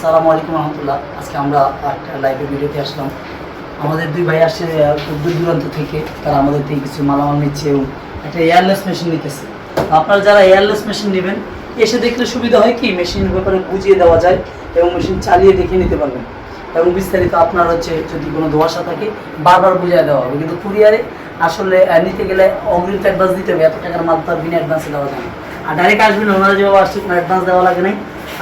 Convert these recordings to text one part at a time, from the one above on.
আসসালামু আলাইকুম রহমতুল্লাহ। আজকে আমরা একটা লাইভে ভিডিওতে আসলাম। আমাদের দুই ভাই আসছে দূর দূরান্ত থেকে। তারা আমাদের থেকে কিছু মালামাল নিচ্ছে এবং একটা এয়ারলেস মেশিন নিতেছে। আপনারা যারা এয়ারলেস মেশিন নেবেন, এসে দেখলে সুবিধা হয় কি? মেশিনের ব্যাপারে বুঝিয়ে দেওয়া যায় এবং মেশিন চালিয়ে দেখে নিতে পারবেন। এবং বিস্তারিত আপনার হচ্ছে যদি কোনো ধোয়াশা থাকে, বারবার বুঝিয়ে দেওয়া হবে। কিন্তু কুরিয়ারে আসলে নিতে গেলে অগ্রিম অ্যাডভান্স দিতে হবে। এত টাকার মাল তো বিনা অ্যাডভান্সে দেওয়া যায় না। আর ডাইরেক্ট আসবেন, ওনারা যেভাবে আসছে, কোনো অ্যাডভান্স দেওয়া লাগে নাই।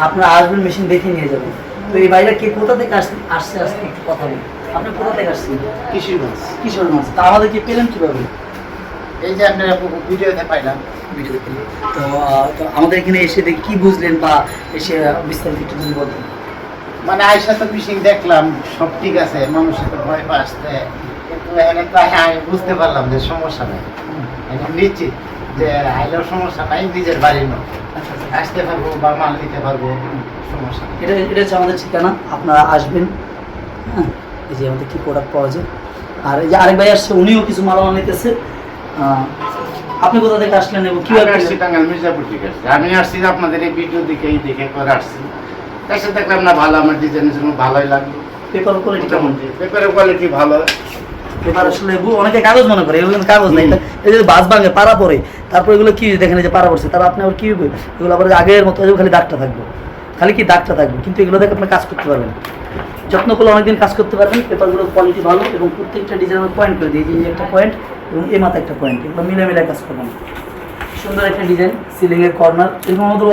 আপনারা আসবেন মেশিন দেখে নিয়ে যাবেন। তো এই বাইরে কে কোথা থেকে আসছে আসছে আসছে একটু কথা বলি আপনি কোথা থেকে আসছেন? কিশোরগঞ্জ কিশোরগঞ্জ তা আমাদেরকে পেলেন কীভাবে? এই যে আপনারা ভিডিওতে পাইলাম। ভিডিওতে তো। আমাদের এখানে এসে দেখে কি বুঝলেন বা এসে বিস্তারিত একটু যদি বলতেন মানে আয়সা তো মেশিন দেখলাম সব ঠিক আছে মানুষের তো ভয় পা আসতে। কিন্তু এখানে তো বুঝতে পারলাম যে সমস্যা নেই। নিশ্চিত। যে আইলেও সমস্যা নাই নিজের বাড়ির আসতে পারব বা মাল নিতে পারব সমস্যা এটা এটা হচ্ছে আমাদের ঠিকানা আপনারা আসবেন হ্যাঁ? এই যে আমাদের কী প্রোডাক্ট পাওয়া যায়। আর এই যে আরেক ভাই আসছে উনিও কিছু মালামাল নিতেছে। আপনি কোথা থেকে আসলেন এবং আমি কীভাবে আসছি টাঙ্গাইল মির্জাপুর থেকে আসছি। আমি আসছি আপনাদের এই ভিডিও দেখে এই দেখে করে আসছি। এসে দেখলাম না ভালো আমার ডিজাইনের জন্য ভালোই লাগল। পেপার কোয়ালিটি কেমন? পেপারের কোয়ালিটি ভালো। পেপার আসলে অনেকে কাগজ মনে করে, এগুলো কাগজ নাই। এই যে বাস ভাঙে পাড়া পড়ে, তারপর এগুলো কি দেখেন যে পাড়া পড়ছে তারপর আপনি আবার কি এগুলো আবার আগের মতো খালি দাগটা থাকবে। খালি কি দাগটা থাকবে? কিন্তু এগুলো দেখে আপনি কাজ করতে পারবেন। যত্ন করলে অনেকদিন কাজ করতে পারবেন পেপারগুলোর কোয়ালিটি ভালো এবং প্রত্যেকটা ডিজাইনের পয়েন্ট করে দিই এই একটা পয়েন্ট এবং এই মাথা একটা পয়েন্ট এগুলো মিলে মিলে কাজ করবেন। সুন্দর একটা ডিজাইন সিলিং এর কর্নার এরকম আমাদের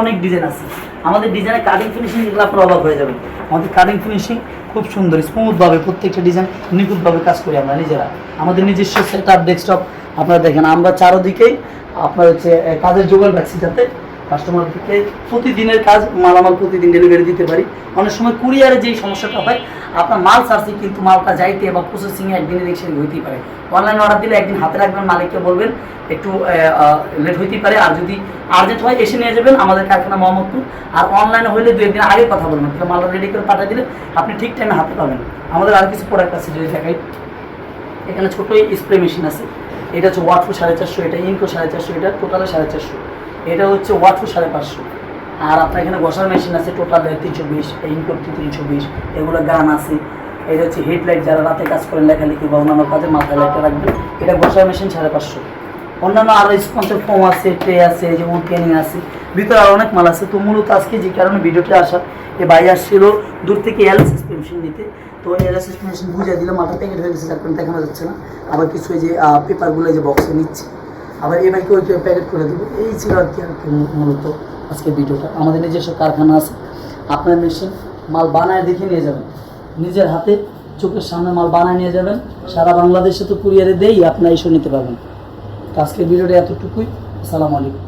অনেক ডিজাইন আছে। আমাদের ডিজাইনের কাটিং ফিনিশিং এগুলো আপনার অবাক হয়ে যাবে। আমাদের কাটিং ফিনিশিং খুব সুন্দর স্মুথভাবে প্রত্যেকটা ডিজাইন নিখুঁতভাবে কাজ করি আমরা নিজেরা। আমাদের নিজস্ব সেট আপ ডেস্কটপ আপনারা দেখেন, আমরা চারোদিকেই আপনার হচ্ছে কাজের যোগান রাখছি যাতে কাস্টমারকে প্রতিদিনের কাজ মালামাল প্রতিদিন ডেলিভারি দিতে পারি। অনেক সময় কুরিয়ারে যেই সমস্যাটা হয়, আপনার মাল সার্চে কিন্তু মালটা যাইতে বা প্রসেসিংয়ে একদিনের রিক্সা হইতেই পারে। অনলাইন অর্ডার দিলে একদিন হাতে রাখবেন, মালিককে বলবেন, একটু লেট হইতেই পারে। আর যদি আর্জেন্ট হয়, এসে নিয়ে যাবেন আমাদের কারখানা মোহাম্মদপুর। আর অনলাইনে হলে দু একদিন আগে কথা বলবেন, তাহলে মালটা রেডি করে পাঠিয়ে দিলে আপনি ঠিক টাইমে হাতে পাবেন। আমাদের আর কিছু প্রোডাক্ট আছে যদি দেখাই। এখানে ছোটো স্প্রে মেশিন আছে। এটা হচ্ছে ওয়াটফু সাড়ে চারশো, এটা ইনকো সাড়ে চারশো, এটা টোটালে সাড়ে চারশো। এটা হচ্ছে ওয়াটফু সাড়ে পাঁচশো। আর আপনার এখানে বসার মেশিন আছে টোটাল তিনশো বিশ ইনকো তিনশো বিশ, এগুলো গান আছে। এটা হচ্ছে হেডলাইট যারা রাতে কাজ করেন লেখালেখি বা অন্যান্য কাজে মাথায় লাইটটা রাখবেন, এটা বসার মেশিন সাড়ে পাঁচশো। অন্যান্য আরও স্পঞ্জের ফোম আছে ট্রে আছে, এই যে উড ক্যানিং আছে, ভিতরে আরও অনেক মাল আছে। তো মূলত আজকে যে কারণে ভিডিওটি আসা, এ ভাই আসছিল দূর থেকে এলএসএস মেশিন নিতে। তো এলএসএস মেশিন বুঝিয়ে দিলাম মাথা প্যাকেট হয়ে গেছে, যার দেখানো যাচ্ছে না। আবার কিছু যে পেপারগুলো যে বক্সে নিচ্ছে। আবার এই ভাইকে ওই প্যাকেট করে দেবো। এই ছিল আর কি আর কি মূলত আজকে ভিডিওটা। আমাদের নিজস্ব কারখানা আছে, আপনার মেশিন মাল বানায় দেখে নিয়ে যাবেন। নিজের হাতে চোখের সামনে মাল বানায় নিয়ে যাবেন। সারা বাংলাদেশে তো কুরিয়ারে দেই আপনার এসে নিতে পারবেন। তো আজকের ভিডিওটা এতটুকুই। আসসালামু আলাইকুম।